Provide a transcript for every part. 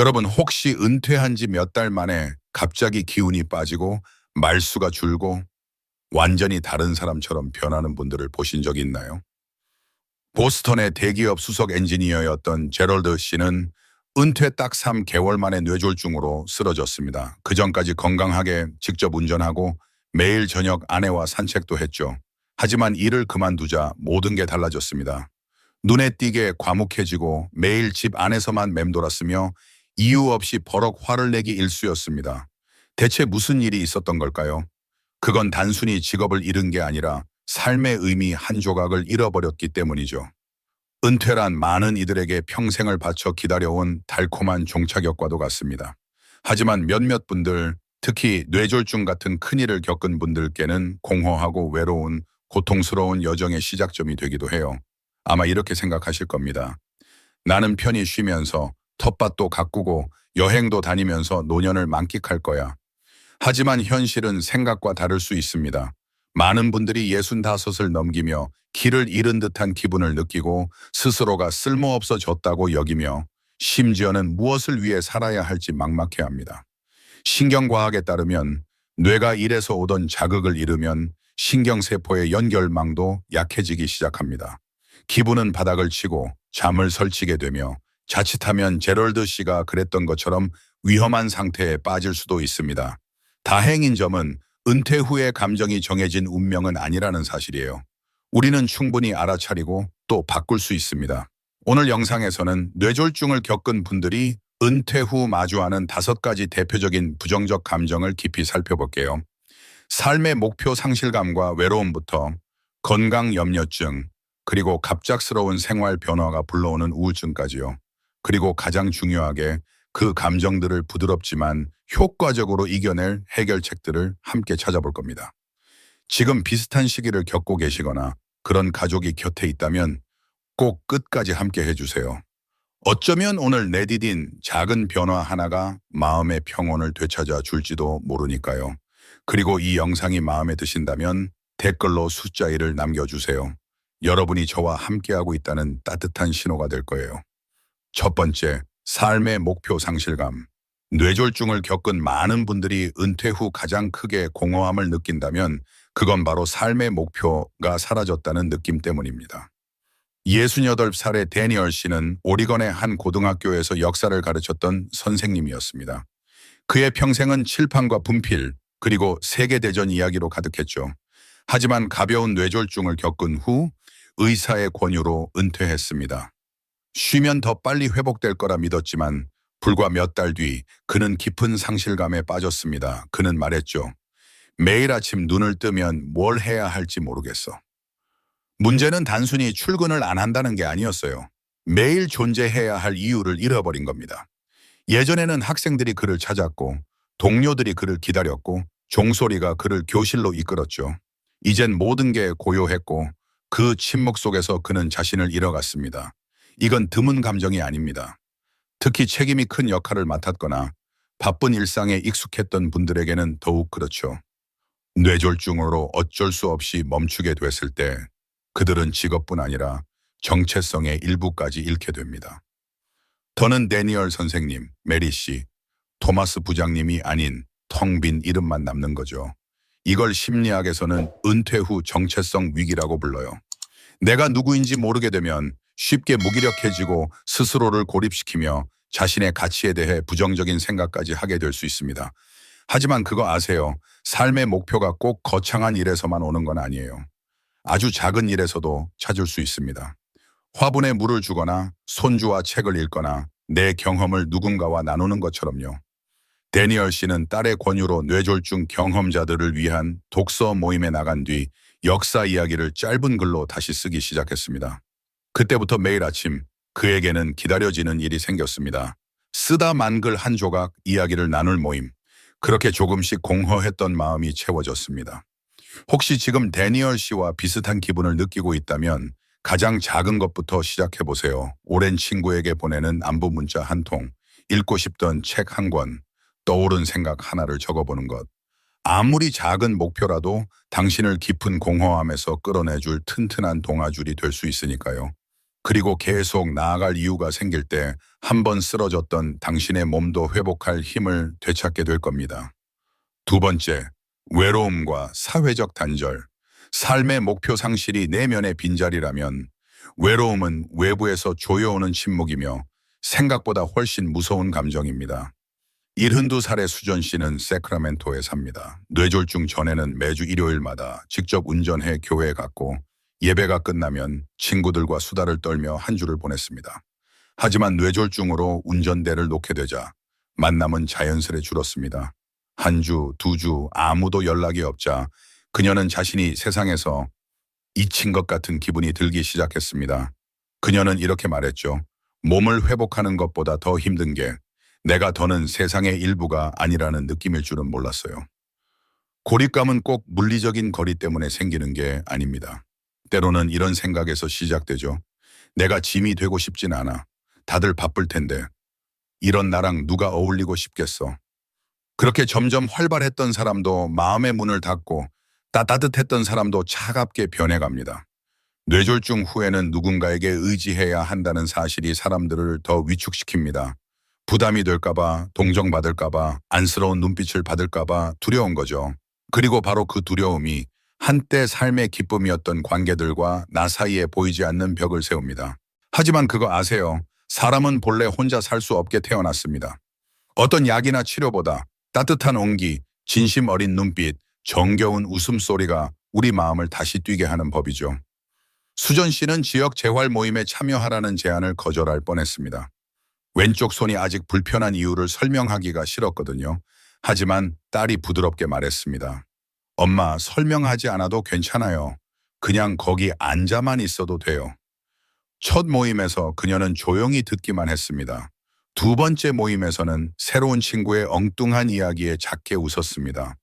여러분 혹시 은퇴한 지 몇 달 만에 갑자기 기운이 빠지고 말수가 줄고 완전히 다른 사람처럼 변하는 분들을 보신 적 있나요? 보스턴의 대기업 수석 엔지니어였던 제럴드 씨는 은퇴 딱 3개월 만에 뇌졸중으로 쓰러졌습니다. 그 전까지 건강하게 직접 운전하고 매일 저녁 아내와 산책도 했죠. 하지만 일을 그만두자 모든 게 달라졌습니다. 눈에 띄게 과묵해지고 매일 집 안에서만 맴돌았으며 이유 없이 버럭 화를 내기 일쑤였습니다. 대체 무슨 일이 있었던 걸까요? 그건 단순히 직업을 잃은 게 아니라 삶의 의미 한 조각을 잃어버렸기 때문이죠. 은퇴란 많은 이들에게 평생을 바쳐 기다려온 달콤한 종착역과도 같습니다. 하지만 몇몇 분들, 특히 뇌졸중 같은 큰일을 겪은 분들께는 공허하고 외로운 고통스러운 여정의 시작점이 되기도 해요. 아마 이렇게 생각하실 겁니다. 나는 편히 쉬면서 텃밭도 가꾸고 여행도 다니면서 노년을 만끽할 거야. 하지만 현실은 생각과 다를 수 있습니다. 많은 분들이 예순 다섯을 넘기며 길을 잃은 듯한 기분을 느끼고 스스로가 쓸모없어졌다고 여기며 심지어는 무엇을 위해 살아야 할지 막막해합니다. 신경과학에 따르면 뇌가 일에서 오던 자극을 잃으면 신경세포의 연결망도 약해지기 시작합니다. 기분은 바닥을 치고 잠을 설치게 되며 자칫하면 제럴드 씨가 그랬던 것처럼 위험한 상태에 빠질 수도 있습니다. 다행인 점은 은퇴 후에 감정이 정해진 운명은 아니라는 사실이에요. 우리는 충분히 알아차리고 또 바꿀 수 있습니다. 오늘 영상에서는 뇌졸중을 겪은 분들이 은퇴 후 마주하는 다섯 가지 대표적인 부정적 감정을 깊이 살펴볼게요. 삶의 목표 상실감과 외로움부터 건강 염려증, 그리고 갑작스러운 생활 변화가 불러오는 우울증까지요. 그리고 가장 중요하게 그 감정들을 부드럽지만 효과적으로 이겨낼 해결책들을 함께 찾아볼 겁니다. 지금 비슷한 시기를 겪고 계시거나 그런 가족이 곁에 있다면 꼭 끝까지 함께 해주세요. 어쩌면 오늘 내디딘 작은 변화 하나가 마음의 평온을 되찾아 줄지도 모르니까요. 그리고 이 영상이 마음에 드신다면 댓글로 숫자 1을 남겨주세요. 여러분이 저와 함께하고 있다는 따뜻한 신호가 될 거예요. 첫 번째, 삶의 목표 상실감. 뇌졸중을 겪은 많은 분들이 은퇴 후 가장 크게 공허함을 느낀다면 그건 바로 삶의 목표가 사라졌다는 느낌 때문입니다. 68살의 데니얼 씨는 오리건의 한 고등학교에서 역사를 가르쳤던 선생님이었습니다. 그의 평생은 칠판과 분필, 그리고 세계대전 이야기로 가득했죠. 하지만 가벼운 뇌졸중을 겪은 후 의사의 권유로 은퇴했습니다. 쉬면 더 빨리 회복될 거라 믿었지만 불과 몇 달 뒤 그는 깊은 상실감에 빠졌습니다. 그는 말했죠. 매일 아침 눈을 뜨면 뭘 해야 할지 모르겠어. 문제는 단순히 출근을 안 한다는 게 아니었어요. 매일 존재해야 할 이유를 잃어버린 겁니다. 예전에는 학생들이 그를 찾았고 동료들이 그를 기다렸고 종소리가 그를 교실로 이끌었죠. 이젠 모든 게 고요했고 그 침묵 속에서 그는 자신을 잃어갔습니다. 이건 드문 감정이 아닙니다. 특히 책임이 큰 역할을 맡았거나 바쁜 일상에 익숙했던 분들에게는 더욱 그렇죠. 뇌졸중으로 어쩔 수 없이 멈추게 됐을 때 그들은 직업뿐 아니라 정체성의 일부까지 잃게 됩니다. 더는 데니얼 선생님, 메리 씨, 토마스 부장님이 아닌 텅 빈 이름만 남는 거죠. 이걸 심리학에서는 은퇴 후 정체성 위기라고 불러요. 내가 누구인지 모르게 되면 쉽게 무기력해지고 스스로를 고립시키며 자신의 가치에 대해 부정적인 생각까지 하게 될 수 있습니다. 하지만 그거 아세요. 삶의 목표가 꼭 거창한 일에서만 오는 건 아니에요. 아주 작은 일에서도 찾을 수 있습니다. 화분에 물을 주거나 손주와 책을 읽거나 내 경험을 누군가와 나누는 것처럼요. 데니얼 씨는 딸의 권유로 뇌졸중 경험자들을 위한 독서 모임에 나간 뒤 역사 이야기를 짧은 글로 다시 쓰기 시작했습니다. 그때부터 매일 아침 그에게는 기다려지는 일이 생겼습니다. 쓰다 만글 한 조각 이야기를 나눌 모임. 그렇게 조금씩 공허했던 마음이 채워졌습니다. 혹시 지금 데니얼 씨와 비슷한 기분을 느끼고 있다면 가장 작은 것부터 시작해 보세요. 오랜 친구에게 보내는 안부 문자 한 통, 읽고 싶던 책 한 권, 떠오른 생각 하나를 적어보는 것. 아무리 작은 목표라도 당신을 깊은 공허함에서 끌어내줄 튼튼한 동아줄이 될 수 있으니까요. 그리고 계속 나아갈 이유가 생길 때 한 번 쓰러졌던 당신의 몸도 회복할 힘을 되찾게 될 겁니다. 두 번째, 외로움과 사회적 단절. 삶의 목표 상실이 내면의 빈자리라면 외로움은 외부에서 조여오는 침묵이며 생각보다 훨씬 무서운 감정입니다. 72살의 수전 씨는 세크라멘토에 삽니다. 뇌졸중 전에는 매주 일요일마다 직접 운전해 교회에 갔고 예배가 끝나면 친구들과 수다를 떨며 한 주를 보냈습니다. 하지만 뇌졸중으로 운전대를 놓게 되자 만남은 자연스레 줄었습니다. 한 주, 두 주 아무도 연락이 없자 그녀는 자신이 세상에서 잊힌 것 같은 기분이 들기 시작했습니다. 그녀는 이렇게 말했죠. 몸을 회복하는 것보다 더 힘든 게 내가 더는 세상의 일부가 아니라는 느낌일 줄은 몰랐어요. 고립감은 꼭 물리적인 거리 때문에 생기는 게 아닙니다. 때로는 이런 생각에서 시작되죠. 내가 짐이 되고 싶진 않아. 다들 바쁠 텐데. 이런 나랑 누가 어울리고 싶겠어. 그렇게 점점 활발했던 사람도 마음의 문을 닫고 따뜻했던 사람도 차갑게 변해갑니다. 뇌졸중 후에는 누군가에게 의지해야 한다는 사실이 사람들을 더 위축시킵니다. 부담이 될까봐, 동정받을까봐, 안쓰러운 눈빛을 받을까봐 두려운 거죠. 그리고 바로 그 두려움이 한때 삶의 기쁨이었던 관계들과 나 사이에 보이지 않는 벽을 세웁니다. 하지만 그거 아세요? 사람은 본래 혼자 살 수 없게 태어났습니다. 어떤 약이나 치료보다 따뜻한 온기, 진심 어린 눈빛, 정겨운 웃음소리가 우리 마음을 다시 뛰게 하는 법이죠. 수전 씨는 지역 재활 모임에 참여하라는 제안을 거절할 뻔했습니다. 왼쪽 손이 아직 불편한 이유를 설명하기가 싫었거든요. 하지만 딸이 부드럽게 말했습니다. 엄마, 설명하지 않아도 괜찮아요. 그냥 거기 앉아만 있어도 돼요. 첫 모임에서 그녀는 조용히 듣기만 했습니다. 두 번째 모임에서는 새로운 친구의 엉뚱한 이야기에 작게 웃었습니다.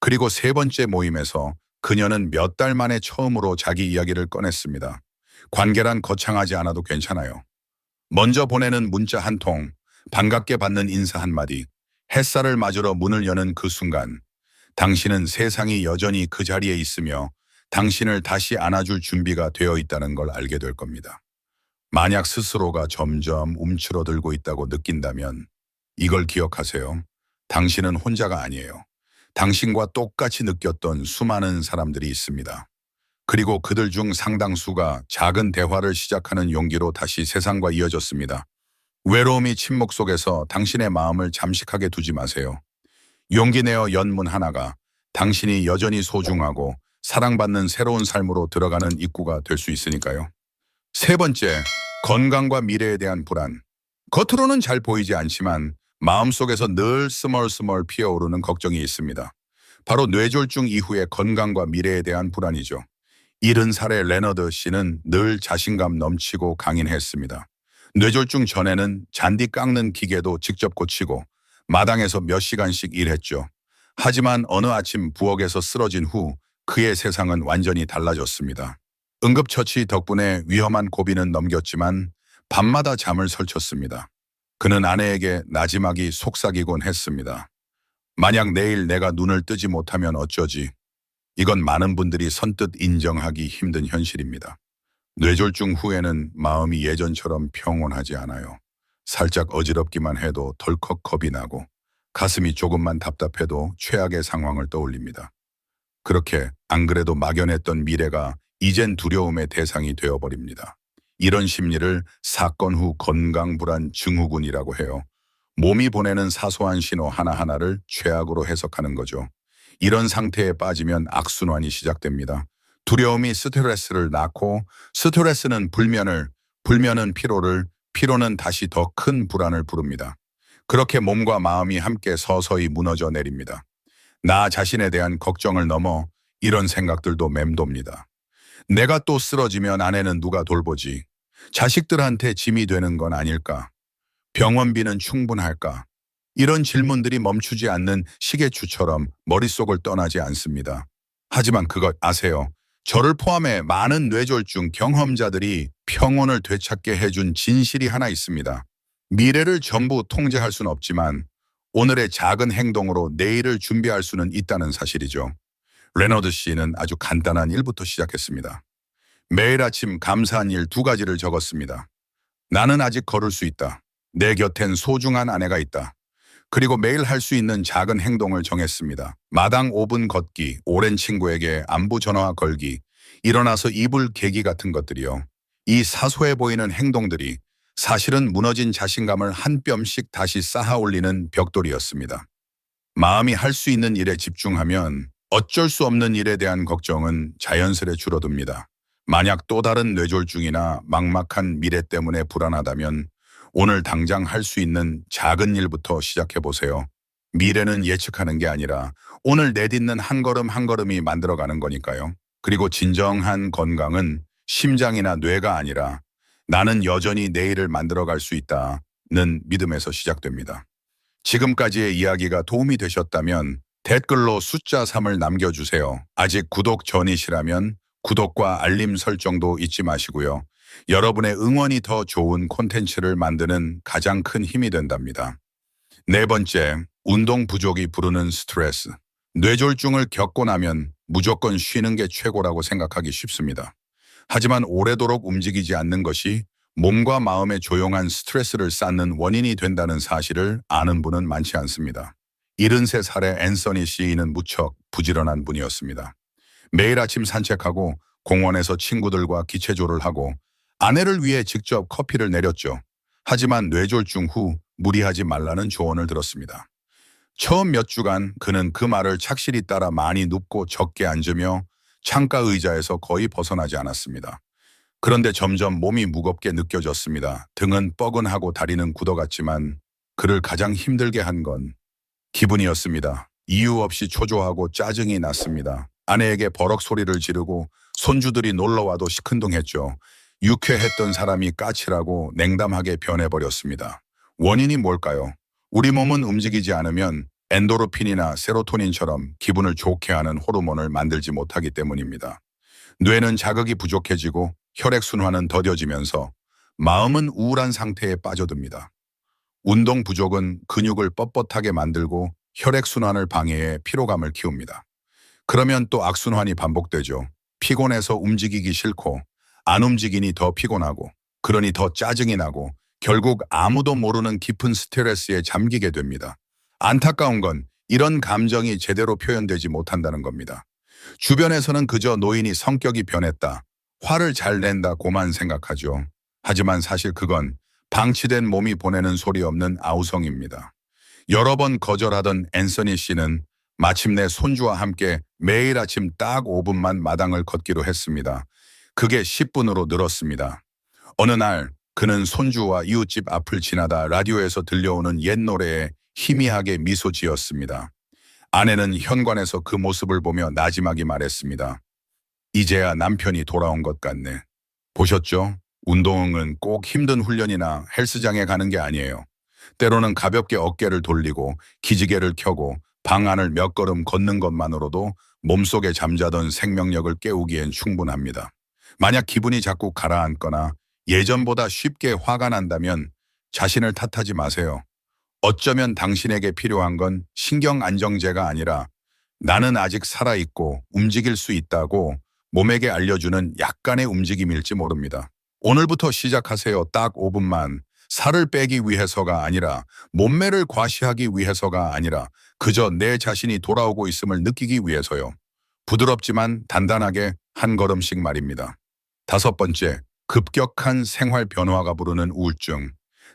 그리고 세 번째 모임에서 그녀는 몇 달 만에 처음으로 자기 이야기를 꺼냈습니다. 관계란 거창하지 않아도 괜찮아요. 먼저 보내는 문자 한 통, 반갑게 받는 인사 한마디, 햇살을 맞으러 문을 여는 그 순간, 당신은 세상이 여전히 그 자리에 있으며 당신을 다시 안아줄 준비가 되어 있다는 걸 알게 될 겁니다. 만약 스스로가 점점 움츠러들고 있다고 느낀다면 이걸 기억하세요. 당신은 혼자가 아니에요. 당신과 똑같이 느꼈던 수많은 사람들이 있습니다. 그리고 그들 중 상당수가 작은 대화를 시작하는 용기로 다시 세상과 이어졌습니다. 외로움이 침묵 속에서 당신의 마음을 잠식하게 두지 마세요. 용기 내어 연문 하나가 당신이 여전히 소중하고 사랑받는 새로운 삶으로 들어가는 입구가 될 수 있으니까요. 세 번째, 건강과 미래에 대한 불안. 겉으로는 잘 보이지 않지만 마음속에서 늘 스멀스멀 피어오르는 걱정이 있습니다. 바로 뇌졸중 이후의 건강과 미래에 대한 불안이죠. 70살의 레너드 씨는 늘 자신감 넘치고 강인했습니다. 뇌졸중 전에는 잔디 깎는 기계도 직접 고치고 마당에서 몇 시간씩 일했죠. 하지만 어느 아침 부엌에서 쓰러진 후 그의 세상은 완전히 달라졌습니다. 응급처치 덕분에 위험한 고비는 넘겼지만 밤마다 잠을 설쳤습니다. 그는 아내에게 나지막이 속삭이곤 했습니다. 만약 내일 내가 눈을 뜨지 못하면 어쩌지? 이건 많은 분들이 선뜻 인정하기 힘든 현실입니다. 뇌졸중 후에는 마음이 예전처럼 평온하지 않아요. 살짝 어지럽기만 해도 덜컥 겁이 나고 가슴이 조금만 답답해도 최악의 상황을 떠올립니다. 그렇게 안 그래도 막연했던 미래가 이젠 두려움의 대상이 되어버립니다. 이런 심리를 사건 후 건강 불안 증후군이라고 해요. 몸이 보내는 사소한 신호 하나하나를 최악으로 해석하는 거죠. 이런 상태에 빠지면 악순환이 시작됩니다. 두려움이 스트레스를 낳고 스트레스는 불면을, 불면은 피로를, 피로는 다시 더 큰 불안을 부릅니다. 그렇게 몸과 마음이 함께 서서히 무너져 내립니다. 나 자신에 대한 걱정을 넘어 이런 생각들도 맴돕니다. 내가 또 쓰러지면 아내는 누가 돌보지? 자식들한테 짐이 되는 건 아닐까? 병원비는 충분할까? 이런 질문들이 멈추지 않는 시계추처럼 머릿속을 떠나지 않습니다. 하지만 그것 아세요? 저를 포함해 많은 뇌졸중 경험자들이 평온을 되찾게 해준 진실이 하나 있습니다. 미래를 전부 통제할 수는 없지만 오늘의 작은 행동으로 내일을 준비할 수는 있다는 사실이죠. 레너드 씨는 아주 간단한 일부터 시작했습니다. 매일 아침 감사한 일 두 가지를 적었습니다. 나는 아직 걸을 수 있다. 내 곁엔 소중한 아내가 있다. 그리고 매일 할 수 있는 작은 행동을 정했습니다. 마당 5분 걷기, 오랜 친구에게 안부 전화 걸기, 일어나서 이불 개기 같은 것들이요. 이 사소해 보이는 행동들이 사실은 무너진 자신감을 한 뼘씩 다시 쌓아 올리는 벽돌이었습니다. 마음이 할 수 있는 일에 집중하면 어쩔 수 없는 일에 대한 걱정은 자연스레 줄어듭니다. 만약 또 다른 뇌졸중이나 막막한 미래 때문에 불안하다면 오늘 당장 할 수 있는 작은 일부터 시작해 보세요. 미래는 예측하는 게 아니라 오늘 내딛는 한 걸음 한 걸음이 만들어가는 거니까요. 그리고 진정한 건강은 심장이나 뇌가 아니라 나는 여전히 내일을 만들어갈 수 있다는 믿음에서 시작됩니다. 지금까지의 이야기가 도움이 되셨다면 댓글로 숫자 3을 남겨주세요. 아직 구독 전이시라면 구독과 알림 설정도 잊지 마시고요. 여러분의 응원이 더 좋은 콘텐츠를 만드는 가장 큰 힘이 된답니다. 네 번째, 운동 부족이 부르는 스트레스. 뇌졸중을 겪고 나면 무조건 쉬는 게 최고라고 생각하기 쉽습니다. 하지만 오래도록 움직이지 않는 것이 몸과 마음에 조용한 스트레스를 쌓는 원인이 된다는 사실을 아는 분은 많지 않습니다. 73살의 앤서니 씨는 무척 부지런한 분이었습니다. 매일 아침 산책하고 공원에서 친구들과 기체조를 하고 아내를 위해 직접 커피를 내렸죠. 하지만 뇌졸중 후 무리하지 말라는 조언을 들었습니다. 처음 몇 주간 그는 그 말을 착실히 따라 많이 눕고 적게 앉으며 창가 의자에서 거의 벗어나지 않았습니다. 그런데 점점 몸이 무겁게 느껴졌습니다. 등은 뻐근하고 다리는 굳어갔지만 그를 가장 힘들게 한 건 기분이었습니다. 이유 없이 초조하고 짜증이 났습니다. 아내에게 버럭 소리를 지르고 손주들이 놀러와도 시큰둥했죠. 유쾌했던 사람이 까칠하고 냉담하게 변해버렸습니다. 원인이 뭘까요? 우리 몸은 움직이지 않으면 엔도르핀이나 세로토닌처럼 기분을 좋게 하는 호르몬을 만들지 못하기 때문입니다. 뇌는 자극이 부족해지고 혈액순환은 더뎌지면서 마음은 우울한 상태에 빠져듭니다. 운동 부족은 근육을 뻣뻣하게 만들고 혈액순환을 방해해 피로감을 키웁니다. 그러면 또 악순환이 반복되죠. 피곤해서 움직이기 싫고 안 움직이니 더 피곤하고 그러니 더 짜증이 나고 결국 아무도 모르는 깊은 스트레스에 잠기게 됩니다. 안타까운 건 이런 감정이 제대로 표현되지 못한다는 겁니다. 주변에서는 그저 노인이 성격이 변했다, 화를 잘 낸다 고만 생각하죠. 하지만 사실 그건 방치된 몸이 보내는 소리 없는 아우성입니다. 여러 번 거절하던 앤서니 씨는 마침내 손주와 함께 매일 아침 딱 5분만 마당을 걷기로 했습니다. 그게 10분으로 늘었습니다. 어느 날 그는 손주와 이웃집 앞을 지나다 라디오에서 들려오는 옛 노래에 희미하게 미소 지었습니다. 아내는 현관에서 그 모습을 보며 나지막이 말했습니다. 이제야 남편이 돌아온 것 같네. 보셨죠? 운동은 꼭 힘든 훈련이나 헬스장에 가는 게 아니에요. 때로는 가볍게 어깨를 돌리고 기지개를 켜고 방 안을 몇 걸음 걷는 것만으로도 몸속에 잠자던 생명력을 깨우기엔 충분합니다. 만약 기분이 자꾸 가라앉거나 예전보다 쉽게 화가 난다면 자신을 탓하지 마세요. 어쩌면 당신에게 필요한 건 신경 안정제가 아니라 나는 아직 살아있고 움직일 수 있다고 몸에게 알려주는 약간의 움직임일지 모릅니다. 오늘부터 시작하세요. 딱 5분만. 살을 빼기 위해서가 아니라 몸매를 과시하기 위해서가 아니라 그저 내 자신이 돌아오고 있음을 느끼기 위해서요. 부드럽지만 단단하게 한 걸음씩 말입니다. 다섯 번째, 급격한 생활 변화가 부르는 우울증.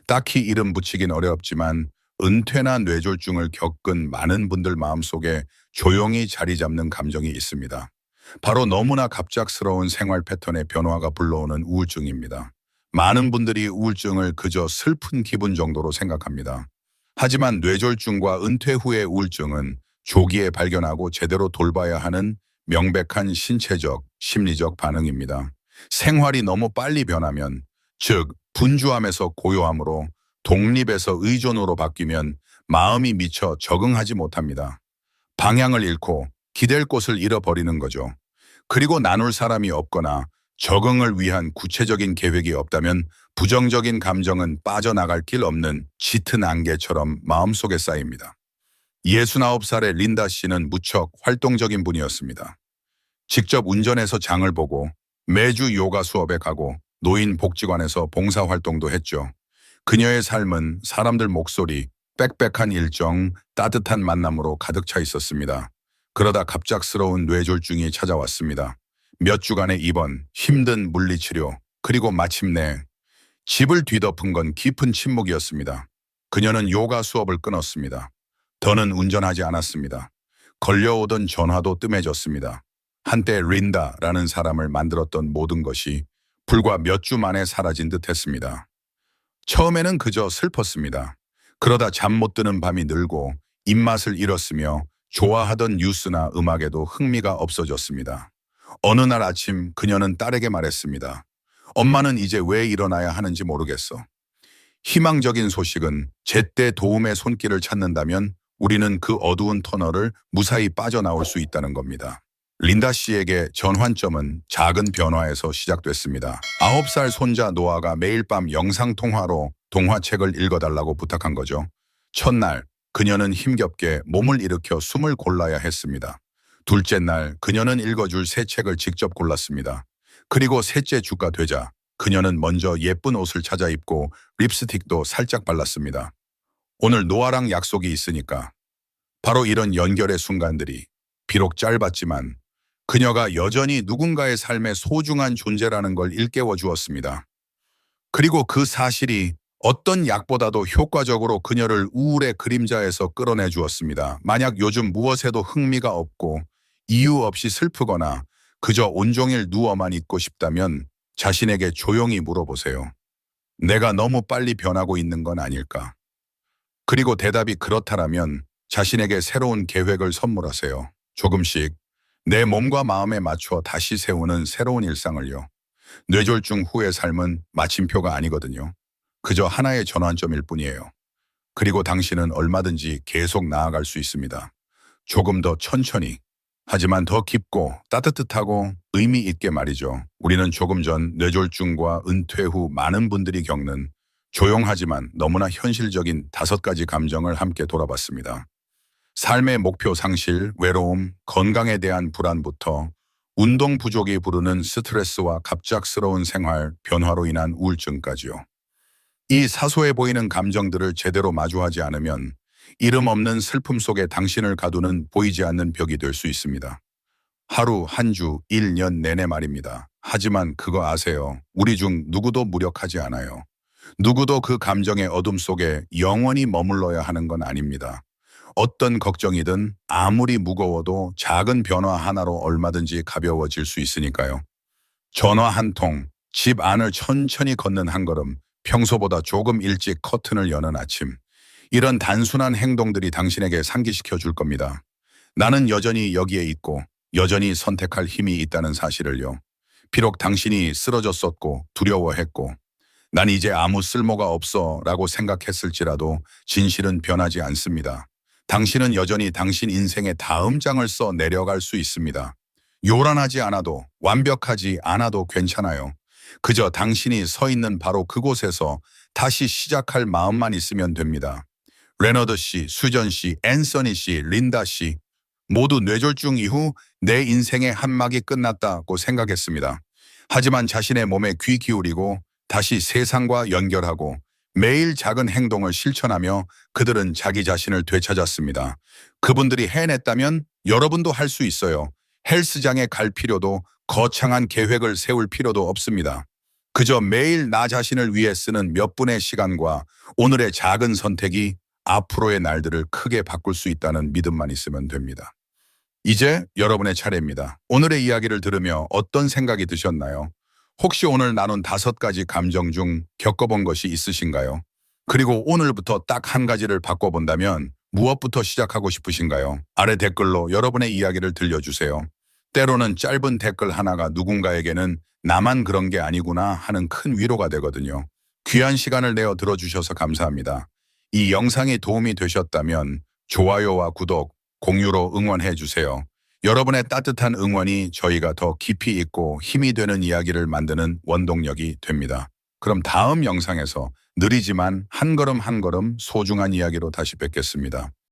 딱히 이름 붙이긴 어렵지만 은퇴나 뇌졸중을 겪은 많은 분들 마음속에 조용히 자리 잡는 감정이 있습니다. 바로 너무나 갑작스러운 생활 패턴의 변화가 불러오는 우울증입니다. 많은 분들이 우울증을 그저 슬픈 기분 정도로 생각합니다. 하지만 뇌졸중과 은퇴 후의 우울증은 조기에 발견하고 제대로 돌봐야 하는 명백한 신체적, 심리적 반응입니다. 생활이 너무 빨리 변하면, 즉 분주함에서 고요함으로 독립에서 의존으로 바뀌면 마음이 미쳐 적응하지 못합니다. 방향을 잃고 기댈 곳을 잃어버리는 거죠. 그리고 나눌 사람이 없거나 적응을 위한 구체적인 계획이 없다면 부정적인 감정은 빠져나갈 길 없는 짙은 안개처럼 마음속에 쌓입니다. 69살의 린다 씨는 무척 활동적인 분이었습니다. 직접 운전해서 장을 보고 매주 요가 수업에 가고 노인 복지관에서 봉사활동도 했죠. 그녀의 삶은 사람들 목소리, 빽빽한 일정, 따뜻한 만남으로 가득 차 있었습니다. 그러다 갑작스러운 뇌졸중이 찾아왔습니다. 몇 주간의 입원, 힘든 물리치료, 그리고 마침내 집을 뒤덮은 건 깊은 침묵이었습니다. 그녀는 요가 수업을 끊었습니다. 더는 운전하지 않았습니다. 걸려오던 전화도 뜸해졌습니다. 한때 린다라는 사람을 만들었던 모든 것이 불과 몇 주 만에 사라진 듯 했습니다. 처음에는 그저 슬펐습니다. 그러다 잠 못 드는 밤이 늘고 입맛을 잃었으며 좋아하던 뉴스나 음악에도 흥미가 없어졌습니다. 어느 날 아침 그녀는 딸에게 말했습니다. 엄마는 이제 왜 일어나야 하는지 모르겠어. 희망적인 소식은 제때 도움의 손길을 찾는다면 우리는 그 어두운 터널을 무사히 빠져나올 수 있다는 겁니다. 린다 씨에게 전환점은 작은 변화에서 시작됐습니다. 9살 손자 노아가 매일 밤 영상통화로 동화책을 읽어달라고 부탁한 거죠. 첫날 그녀는 힘겹게 몸을 일으켜 숨을 골라야 했습니다. 둘째 날 그녀는 읽어줄 새 책을 직접 골랐습니다. 그리고 셋째 주가 되자 그녀는 먼저 예쁜 옷을 찾아 입고 립스틱도 살짝 발랐습니다. 오늘 노아랑 약속이 있으니까 바로 이런 연결의 순간들이 비록 짧았지만 그녀가 여전히 누군가의 삶의 소중한 존재라는 걸 일깨워 주었습니다. 그리고 그 사실이 어떤 약보다도 효과적으로 그녀를 우울의 그림자에서 끌어내 주었습니다. 만약 요즘 무엇에도 흥미가 없고 이유 없이 슬프거나 그저 온종일 누워만 있고 싶다면 자신에게 조용히 물어보세요. 내가 너무 빨리 변하고 있는 건 아닐까? 그리고 대답이 그렇다라면 자신에게 새로운 계획을 선물하세요. 조금씩 내 몸과 마음에 맞춰 다시 세우는 새로운 일상을요. 뇌졸중 후의 삶은 마침표가 아니거든요. 그저 하나의 전환점일 뿐이에요. 그리고 당신은 얼마든지 계속 나아갈 수 있습니다. 조금 더 천천히, 하지만 더 깊고 따뜻하고 의미 있게 말이죠. 우리는 조금 전 뇌졸중과 은퇴 후 많은 분들이 겪는 조용하지만 너무나 현실적인 다섯 가지 감정을 함께 돌아봤습니다. 삶의 목표 상실, 외로움, 건강에 대한 불안부터 운동 부족이 부르는 스트레스와 갑작스러운 생활 변화로 인한 우울증까지요. 이 사소해 보이는 감정들을 제대로 마주하지 않으면 이름 없는 슬픔 속에 당신을 가두는 보이지 않는 벽이 될 수 있습니다. 하루, 한 주, 일년 내내 말입니다. 하지만 그거 아세요? 우리 중 누구도 무력하지 않아요. 누구도 그 감정의 어둠 속에 영원히 머물러야 하는 건 아닙니다. 어떤 걱정이든 아무리 무거워도 작은 변화 하나로 얼마든지 가벼워질 수 있으니까요. 전화 한 통, 집 안을 천천히 걷는 한 걸음, 평소보다 조금 일찍 커튼을 여는 아침. 이런 단순한 행동들이 당신에게 상기시켜 줄 겁니다. 나는 여전히 여기에 있고 여전히 선택할 힘이 있다는 사실을요. 비록 당신이 쓰러졌었고 두려워했고 난 이제 아무 쓸모가 없어 라고 생각했을지라도 진실은 변하지 않습니다. 당신은 여전히 당신 인생의 다음 장을 써 내려갈 수 있습니다. 요란하지 않아도 완벽하지 않아도 괜찮아요. 그저 당신이 서 있는 바로 그곳에서 다시 시작할 마음만 있으면 됩니다. 레너드 씨, 수전 씨, 앤서니 씨, 린다 씨 모두 뇌졸중 이후 내 인생의 한 막이 끝났다고 생각했습니다. 하지만 자신의 몸에 귀 기울이고 다시 세상과 연결하고 매일 작은 행동을 실천하며 그들은 자기 자신을 되찾았습니다. 그분들이 해냈다면 여러분도 할 수 있어요. 헬스장에 갈 필요도 거창한 계획을 세울 필요도 없습니다. 그저 매일 나 자신을 위해 쓰는 몇 분의 시간과 오늘의 작은 선택이 앞으로의 날들을 크게 바꿀 수 있다는 믿음만 있으면 됩니다. 이제 여러분의 차례입니다. 오늘의 이야기를 들으며 어떤 생각이 드셨나요? 혹시 오늘 나눈 다섯 가지 감정 중 겪어본 것이 있으신가요? 그리고 오늘부터 딱 한 가지를 바꿔본다면 무엇부터 시작하고 싶으신가요? 아래 댓글로 여러분의 이야기를 들려주세요. 때로는 짧은 댓글 하나가 누군가에게는 나만 그런 게 아니구나 하는 큰 위로가 되거든요. 귀한 시간을 내어 들어주셔서 감사합니다. 이 영상이 도움이 되셨다면 좋아요와 구독, 공유로 응원해 주세요. 여러분의 따뜻한 응원이 저희가 더 깊이 있고 힘이 되는 이야기를 만드는 원동력이 됩니다. 그럼 다음 영상에서 느리지만 한 걸음 한 걸음 소중한 이야기로 다시 뵙겠습니다.